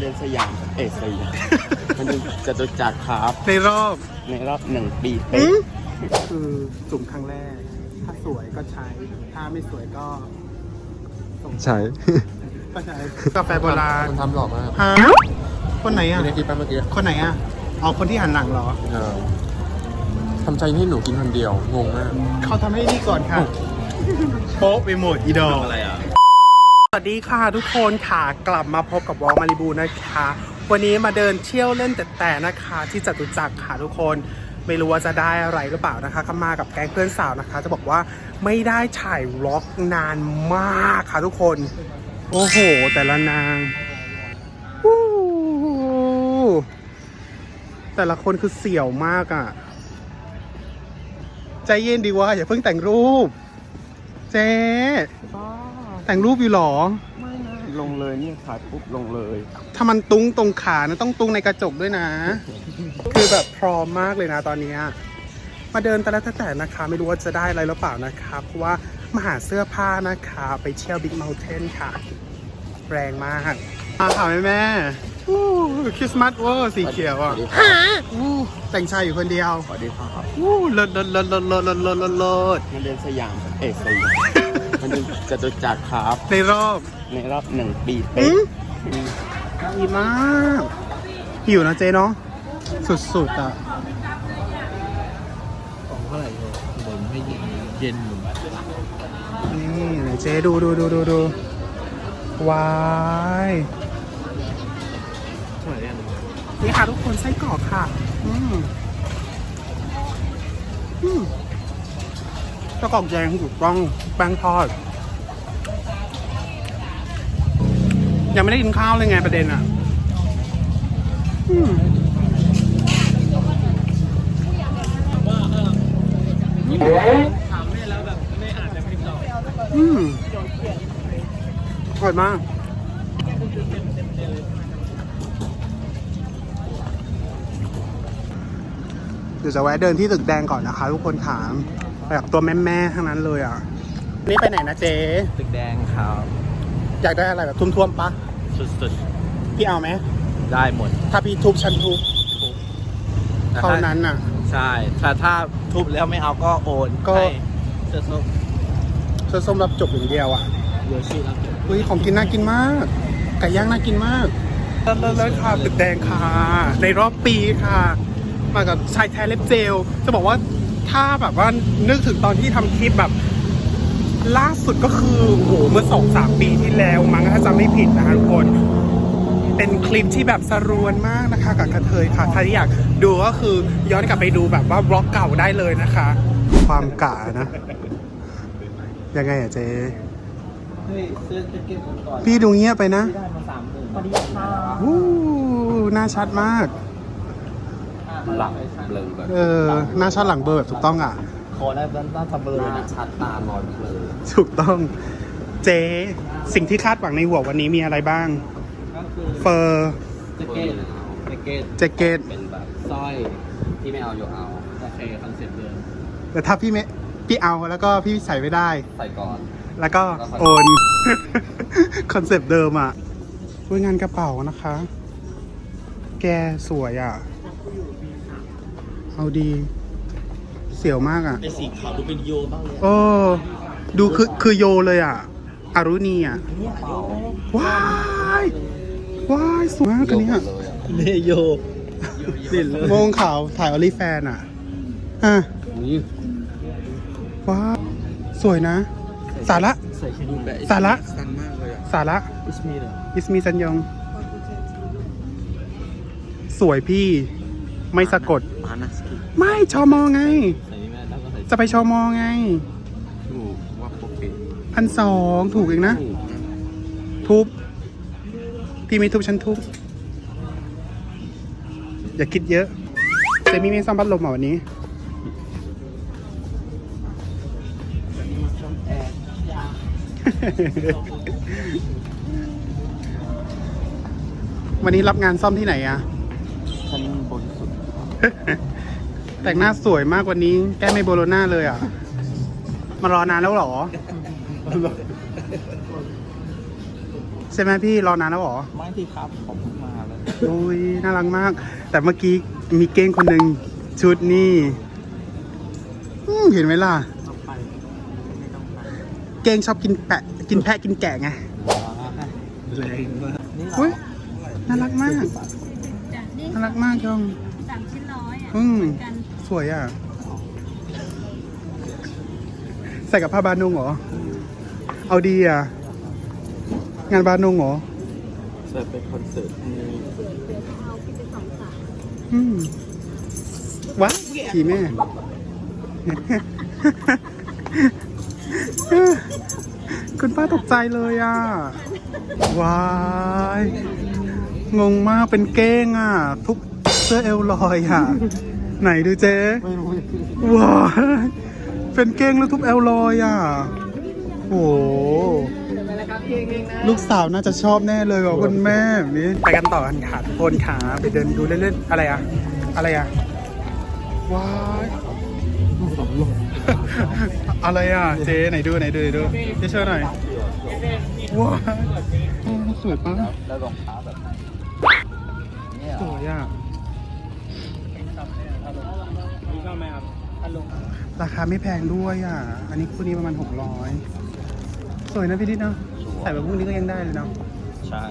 เดินสยาม เอยสยามมันเดินจตุจักรครับ ในรอบในรอบหนึ่งปีอืเป๊ะมคือจุ่มครั้งแรก ถ้าสวยก็ใช้ ถ้าไม่สวยก็ส่งใช่ก็ใช้กาแฟโบราณมันทำหล่อมากฮะคนไหนอะในคลิปแป๊บเมื่อกี้คนไหนอะเอาคนที่หันหลังเหรอเออทำใจให้หนูกินคนเดียว งงมากเขาทำให้นี่ก่อนค่ะ โป๊ะไปหมดอีดอกอะไรอะ สวัสดีค่ะทุกคนค่ะกลับมาพบกับวอลมาริบูนะคะ วันนี้มาเดินเที่ยวเล่นแต่แต่นะคะ ที่จตุจักรค่ะทุกคนไม่รู้ว่าจะได้อะไรหรือเปล่านะคะก็มากับแก๊งเพื่อนสาวนะคะ จะบอกว่าไม่ได้ถ่ายร็อกนานมากค่ะทุกคน โอ้โห แต่ละนางวู้แต่ละคนคือเสี่ยวมากอะ่ะ ใจเย็นดีว่าอย่าเพิ่งแต่งรูป เจ๊ แต่งรูปอยู่เหรอ ไม่นะลงเลยเนี่ยถ่ายปุ๊บลงเลย ถ้ามันตุ้งตรงขานะต้องตุ้งในกระจกด้วยนะ คือแบบพร้อมมากเลยนะตอนเนี้ยมาเดินแต่ละแต่นะคะ ไม่รู้ว่าจะได้อะไรหรือเปล่านะคะเพราะว่ามาหาเสื้อผ้านะคะ ไปเที่ยวบิ๊กเมลเทนค่ะ แรงมากมาค่ะแม่แม่อู้คริสต์มาสเวอร์สีเขียวอะอู้แต่งชายอยู่คนเดียวสวัสดีครับอู้เลิศเลิศเลิศเลิศเลิศเลิศเลิศเลิศเลิศมันเดินสยามเอยสยามมั นเดินจตุจักรครับ ในรอบในรอบหนึ่งปีอืเป๊ะมดีมากหิวนะเจ๊เนาะสุดๆอะของเท่าไหร่ผมให้เย็นอยู่นี่ไหนเจ๊ดูดูดูดูดูวายเท่าไหร่เนี่ยนี่ค่ะทุกคนไส้กรอกค่ะ อืมอืม ไส้กอกแดงถูกต้องแป้งทอด ยังไม่ได้กินข้าวเลยไงประเด็นอะอืมอืมอร่อยมากเดี๋ยวจะแวะเดินที่ตึกแดงก่อนนะคะ ทุกคนถาม แบบตัวแม่ๆทั้งนั้นเลยอะ นี่ไปไหนนะเจ๊ ตึกแดงครับอยากได้อะไรแบบท่วมๆปะ สุดพี่เอาไหม ๆได้หมดถ้าพี่ทุบฉันทุบเท่านั้นน่ะ ใช่ถ้าถ้าทุบแล้วไม่เอาก็โอนก็ ให้เสื้อส้มเสื้อส้มรับจบอย่างเดียวอะโยชิรับอุ้ยของกินน่ากินมาก ไก่ย่างน่ากินมากเลิศเลิศเลิศค่ะตึกแดงค่ะ ในรอบปีค่ะ มากับชายแท้เล็บเจล จะบอกว่า ถ้าแบบว่านึกถึงตอนที่ทำคลิปแบบ ล่าสุดก็คือโอ้โหเมื่อสองสามปีที่แล้ว มั้งถ้าจำไม่ผิดนะคะทุกคน เป็นคลิปที่แบบสรวนมากนะคะ กับกระเทยค่ะใครที่อยากดูก็คือย้อนกลับไปดูแบบว่าบล็อกเก่าได้เลยนะคะ ความกะนะ ยังไงอะเจ๊เฮ้ยเสื้อแจ็คเก็ตผมก่อนพี่ดูเงียบไปนะได้มาสามหมื่นพอดีค่ะวู้หน้าชัดมาก หลังเบลอแบบเออหน้าชัดหลังเบอร์แบบถูกต้องอะ คอได้ด้านด้านตะเบลอนะชัดตาลอยเบลอถูกต้อง เจ๊สิ่งที่คาดหวังในหัววันนี้มีอะไรบ้าง ก็คือเฟอร์แจ็คเก็ตแจ็คเก็ตแจ็คเก็ตเป็นแบบสร้อยที่ไม่เอาโยเอา โอเคคอนเซ็ปต์เดิมแต่ถ้าพี่ไม่พี่เอาแล้วก็พี่ใส่ไม่ได้ ใส่ก่อน แล้วก็โอน คอนเซปต์เดิมอะด้วยงานกระเป๋านะคะ แกสวยอะ เอาดี เสียวมากอะไอสีขาวดูเป็นโยบ้างเลยโอ้ดูคือคือโยเลยอะ อารุณีอะว้าย ว้าย สวยมากอันเนี้ยเนี่ยโยสิเลยโมงขาวถ่ายออลิแฟนอะ อะ ว้าวสวยนะ สาระ ใส่แค่ดูแบบสาระ สั้นมากเลยอะสาระ อิสมีเหรออิสมีซันยอง สวยพี่ ไม่สะกด มานะสกิไม่ชอมอไง ใส่นี่แม่แล้วก็ใส่จะไปชอมอไง ถูกว่าโอเคพันสองถูกเองนะ ถูกนะทุบพี่ไม่ทุบฉันทุบ อย่าคิดเยอะเจมี่ไม่ซ่อมพัดลมเหรอวันนี้ วันนี้รับงานซ่อมที่ไหนอะชั้นบนสุด แต่งหน้าสวยมากวันนี้ แก้ไม่โบโลน่าเลยอะ มารอนานแล้วเหรอช่ไหมพี่รอนานแล้วเหรอ ไม่ที่ครับผมเพิ่งมาเลยโอ้ยน่ารักมาก แต่เมื่อกี้มีเก้งคนหนึ่งชุดนี่อืมเห็นไหมล่ะเก้งชอบกินแปะกินแพะกินแกะไงแรงมากนี่อุ้ยน่ารักมากจ้ะนี่น่ารักมากยองสามชิ้นร้ อยอะอืมเหมือนกันสวยอะ ใส่กับผ้าบานุงเหรอ เอาดีอะ งานบานุงเหรอเสิร์ฟเป็นคอนเสิร์ตที่เอาพี่ไปสองสามอืมวะขี่แม่ คุณป้าตกใจเลยอะวาย งงมากเป็นเก้งอะ ทุบเสื้อเอลลอยอะ ไหนดูเจ๊ไม่รู้ว้ายเป็นเก้งแล้วทุบเอลลอยอะโอ้โหลูกสาวน่าจะชอบแน่เลยว่ะคุณแม่แบบนี้ไปกันต่อกันค่ะทุกคนขาไปเดินดูเล่นๆอะไรอะ อะไรอะว้ายอะไรอะ เจ๊ไหนดูไหนดูไหนดูเจ๊เชิญหน่อยว้ายโอ้สวยปะแล้วรอง เท้าแบบเนี่ยสวยอะราคาไม่แพงด้วยอะ อันนี้คู่นี้ประมาณ 600 สวยนะพี่ดิษเนาะใส่แบบพวกนี้ก็ยังได้เลยเนาะใช่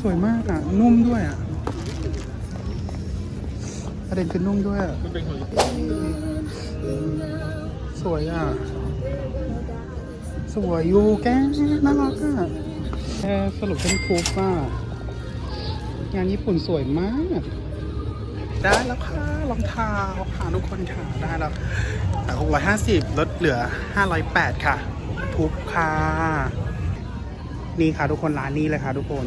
สวยมากอะ นุ่มด้วยอะประเด็นคือนุ่มด้วยอะสวยอะ สวยอยู่แกน่ารักอะแค่สรุปเป็นคูฟว่างานญี่ปุ่นสวยมาก ได้แล้วค่ะรองเท้าค่ะทุกคนค่ะได้แล้วแต่650 ลดเหลือ 508 ค่ะ ทุกค่ะ นี่ค่ะทุกคนร้านนี้เลยค่ะ ทุกคน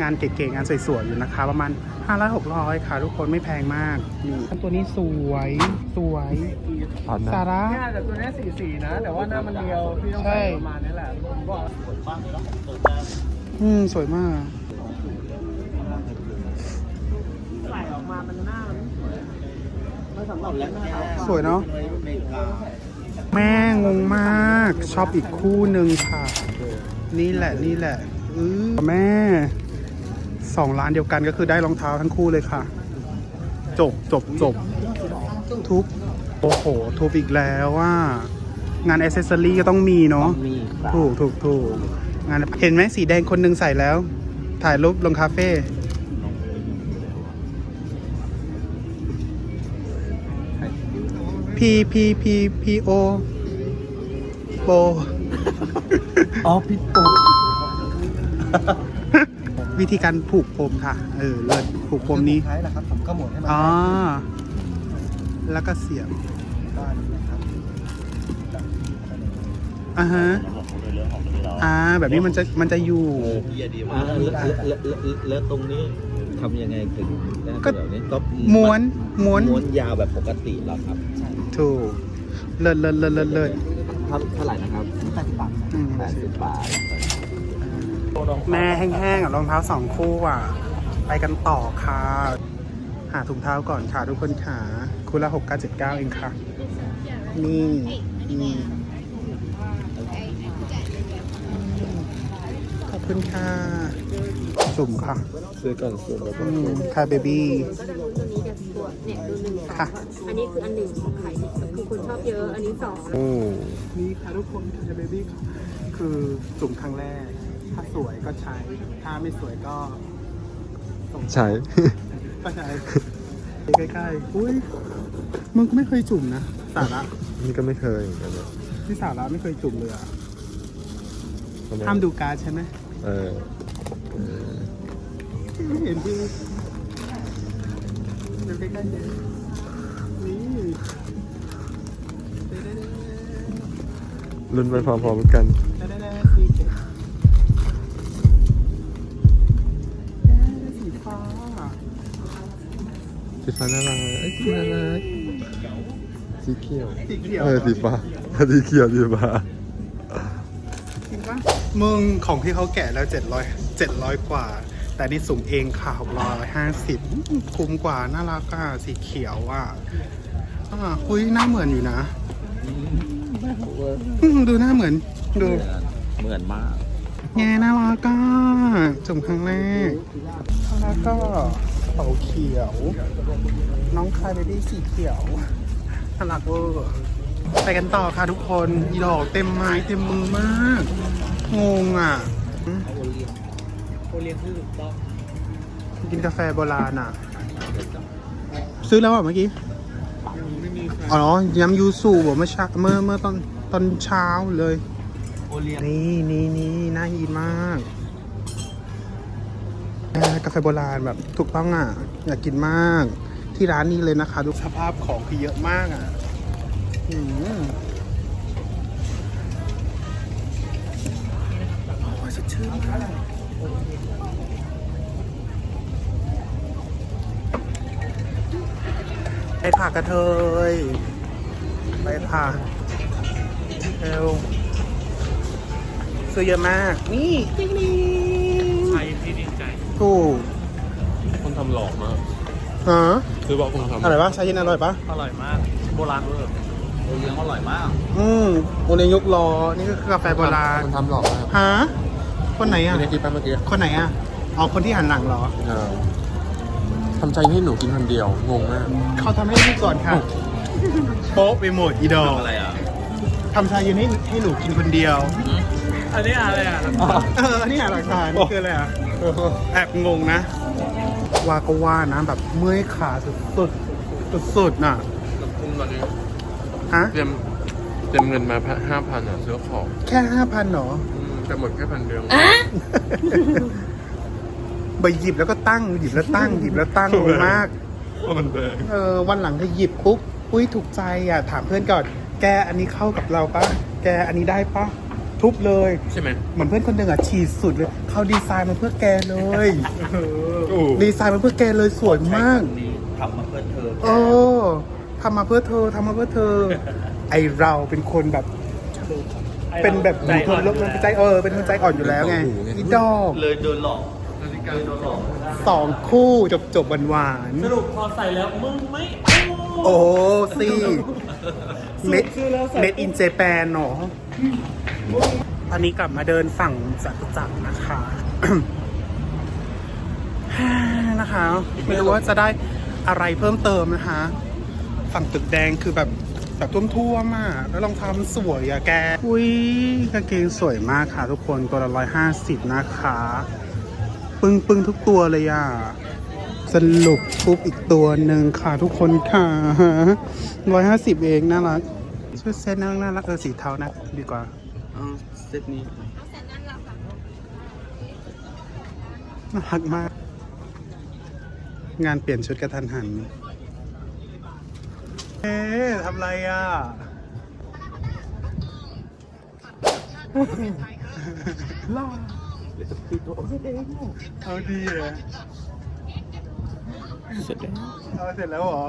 งานเก๋ๆงานสวยๆอยู่นะคะ ประมาณ 500 600 ค่ะ ทุกคนไม่แพงมากนี่ตัวนี้สวยสวยตอนนั้สานระเนี่ยแต่ตัวเนี้ยสีสีนะ แต่ว่าหน้ามันเดียว พี่ต้องใช่ใส่ประมาณนี้แหละผมบอกอืม สวยมาก สำหรับเล่นหน้าเขาสวยเนาะแม่งงมากชอบอีกคู่หนึ่งค่ะ นี่แหละนี่แหละอือแม่สองร้านเดียวกันก็คือได้รองเท้าทั้งคู่เลยค่ะ จบจบจบทุบโอ้โหทุบอีกแล้วว่างานอ c เซสซอรี่ก็ต้องมีเนาะมีครับถูกถูกถูกงานเห็นไหมสีแดงคนหนึ่งใส่แล้ว ถ่ายรูปลงคาเฟ่ พีพีพีพีโอโปอ๋อพี่ปุ๊วิธีการผูกผมค่ะ เออเลิศผูกผมนี้ท้ายนะครับ ผมก็หมดให้มันอ๋อ แล้วก็เสียบด้านนี้นะครับอ่าฮะอ่า แบบนี้มันจะมันจะอยู่แล้วแล้วแล้วแล้วตรงนี้ ทำยังไงถึงได้ก็ แบบนี้ก็ม้วนม้วน ม้วนยาวแบบปกติเหรอครับถูก เลิศเลิศเลิศเลิศเลิศเท่าเท่าไหร่นะครับแปดสิบบาทอืมแปดสิบบาทแม่แห้งๆอะรองเท้าสองคู่อะ ไปกันต่อค่ะ หาถุงเท้าก่อนค่ะทุกคนขาคู่ละหกเก้าเจ็ดเก้าเองค่ะ นี่นี่ขอบ คุณค่ะจุ่มค่ะซื้อก่อนส่วนแล้วก็อืมค่ะเบบี้ก็จะมีตัวนี้กับตัวเนี่ยดูหนึ่งสองค่ะ อันนี้คืออันหนึ่งของขายดีคือคนชอบเยอะ อันนี้สองโอ้นี่ค่ะทุกคนค่ะเบบี้คือจุ่มครั้งแรก ถ้าสวยก็ใช้ ถ้าไม่สวยก็ส่ง ใช่ ก็ใช้ใกล้ๆ อุ้ยมึงก็ไม่เคยจุ่มนะ สาระนี่ก็ไม่เคยเหมือนกันนะที่สาระไม่เคยจุ่มเลยอะทำไห้ามดูการ์ดใช่ไหม เออเออไม่เห็นพี่ดูใกล้ๆเลยนี่ลุ้นไปพร้อมๆกัน ได้ได้ได้สีเขียวสีฟ้าสีฟ้าน่ารักเอ้สีน่ารักสีเขียว สีเขียว เออสีฟ้าสีเขียวสีฟ้าะมึงของที่เขาแกะแล้วเจ็ดร้อยเจ็ดร้อยกว่า แต่นี่สุ่มเองค่ะหกร้อยห้าสิบคุ้มกว่า น่ารักอะสีเขียวอะอ่าคุยหน้าเหมือนอยู่นะ อืมดูหน้าเหมือนดู เหมือนมาก แง่น่ารักก็จุ่มครั้งแรก แล้วก็เป่าเขียว น้องคายเบบี้สีเขียวน่ารักเวอร์ ไปกันต่อค่ะทุกคนอีดอกเต็มไม้เต็มมือมาก งงอะโอเลี้ยงโอเลี้ยงคือถูกต้องกินกาแฟโบราณอะ ซื้อแล้วอะเมื่อกี้อ๋อยำยูสุบอกเมื่อเช้าเมื่อเมื่อตอนตอนเช้าเลยโอเลี้ยงนี่นี่นี่น่ากินมากเอ่อกาแฟโบราณแบบถูกต้องอะ อยากกินมาก ที่ร้านนี้เลยนะคะดูสภาพของคือเยอะมากอะอืม โอ้ยสดชื่นมากไปผ่ากระเทย ไปผ่าเร็วซื้อเยอะมาก นี่ติ๊งนี่ ใช่พี่ดีใจถูกคนทำหล่อมากฮะ คือบอกคนทำอร่อยปะชาเย็นอร่อยปะ อร่อยมาก โบราณเวอร์โอ เลี้ยงอร่อยมากอืมโอเลี้ยงยกล้อนี่ก็คือกาแฟโบราณคนทำหล่อมากฮะคนไหนอะในคลิปแป๊บเมื่อกี้คนไหนอะเอาคนที่หันหลังเหรอเออทำใจให้หนูกินคนเดียวงงมากเขาทำให้พี่ก่อนค่ะโป๊ะไปหมดอีดอกทำอะไรอะทำชาเย็นให้ให้หนูกินคนเดียว อันนี้อะไรอะเอออันนี้หาหลักฐานนี่คืออะไรอะแอบงงนะ ว่าก็ว่านะแบบเมื่อยขาสุดๆสุดๆน่ะคุณตอนนี้ ฮะ เตรียมเตรียมเงินมาห้าพันอะซื้อของแค่ห้าพันหรออืมแต่หมดแค่พันเดียวไปหยิบแล้วก็ตั้ง หยิบแล้วตั้ง หยิบแล้วตั้งงงมากมันแพงเออวันหลังถ้าหยิบปุ๊บ อุ้ยถูกใจอะ ถามเพื่อนก่อน แกอันนี้เข้ากับเราปะ แกอันนี้ได้ปะ ทุบเลย ใช่ไหมเหมือนเพื่อนคนหนึ่งอะฉีดสุดเลย เขาดีไซน์มาเพื่อแกเลย โอ้ดีไซน์มาเพื่อแกเลยสวยมากนี่ทำมาเพื่อเธอเออ ทำมาเพื่อเธอทำมาเพื่อเธอ ไอเราเป็นคนแบบ เป็นแบบคนลบมันใจเออเป็นคนใจอ่อนอยู่แล้วไงอีดอกเลยโดนหลอกเลยโดนหลอกสองคู่จบจบหวานหวานๆสรุปพอใส่แล้วมึงไม่โอ้สิเม็ดเม็ดอินเจแปนเนาะตอนนี้กลับมาเดินฝั่งจตุจักรนะคะนะคะ ไม่รู้ว่าจะได้อะไรเพิ่มเติมนะคะ ฝั่งตึกแดงคือแบบแบบท่วมๆอะแล้วรองเท้ามันสวยอะแก อุ้ยกางเกงสวยมากค่ะทุกคนตัวละร้อยห้าสิบนะคะ ปึ้งปึ้งทุกตัวเลยอะสรุปปุ๊บอีกตัวหนึ่งค่ะทุกคนค่ะร้อยห้าสิบเองน่ารักชุดเซ็ตน่ารักน่ารักเออสีเทานะ ดีกว่าเซตนี้น่ารักมาก งานเปลี่ยนชุดกระทันหัน เอ๊ะทำไรอะ ล่าเอาดีอะเสร็จแล้วเอาเสร็จแล้วเหรอ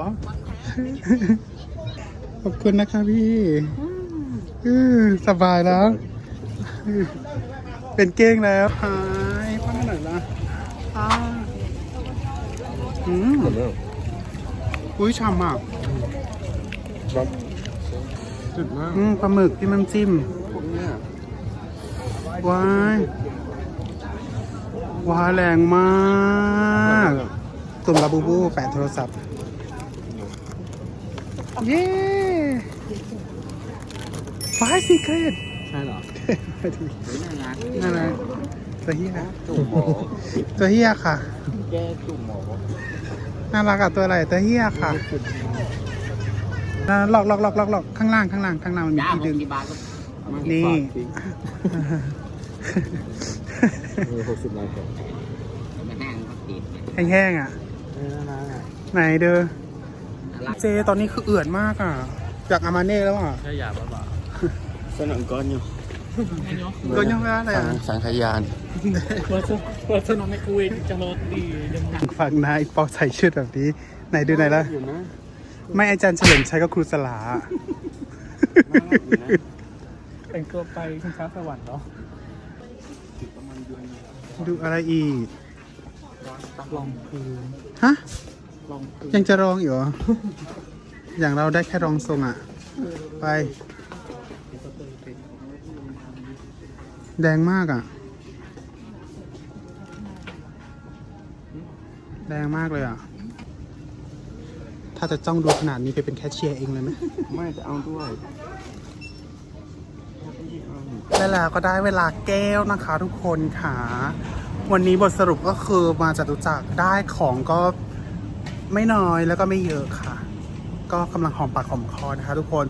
ขอบคุณนะคะพี่อือสบายแล้ว เป็นเก้งแล้วหายพักหน่อยละอ่าอืมอุ้ยฉ่ำ อะจุดมากอืมปลาหมึกที่มันจิ้มเนี่ยว้าย ว้ายแรงมากตุ่มลาบูบูแปะโทรศัพท์ เย้ฟ้าซีเครตใช่เหรอน่ารักตัวเฮียจุ่มหมอตัวเฮียค่ะ แก้จุ่มหมอน่ารักอะตัวอะไรตัวเฮียค่ะ น่าหลอกหลอกหลอกหลอกหลอกข้างล่างข้างล่างข้างล่างมันมีที่ดึงนี่ หกสิบล้านก่อนแห้งๆอะไหนเด้อเจตอนนี้คือเอื่อนมากอะ จากอามาเน่แล้วอะแค่ยาบ้าสนังก้อนอยู่โดนยังไม่ได้เลยอะสังขยานว่าจะว่าจะนอนในคุยจะรถดียังไงฝั่งนายปอใส่ชุดแบบนี้ ไหนดูไหนอยละ ไม่อาจารย์เฉลิมชัยก็ครูสลา แต่งตัวไปชิงช้าสวรรค์เนาะดูอะไรอีก ลองพื้นฮะ ลองพื้นยังจะรองอยู่ออย่างเราได้แค่รองทรงอะไป แดงมากอะแดงมากเลยอะ ถ้าจะจ้องดูขนาดนี้ไปเป็นแคชเชียร์เองเลยไหมไม่จะเอาด้วยและแล้วก็ได้เวลาแก้วนะคะทุกคนค่ะ วันนี้บทสรุปก็คือมาจตุจักรได้ของก็ไม่น้อยแล้วก็ไม่เยอะค่ะ ก็กำลังหอมปากหอมคอนะคะ ทุกคน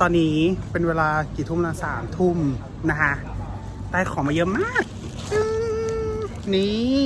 ตอนนี้เป็นเวลากี่ทุ่มนะสามทุ่มนะคะได้ของมาเยอะมาก นี่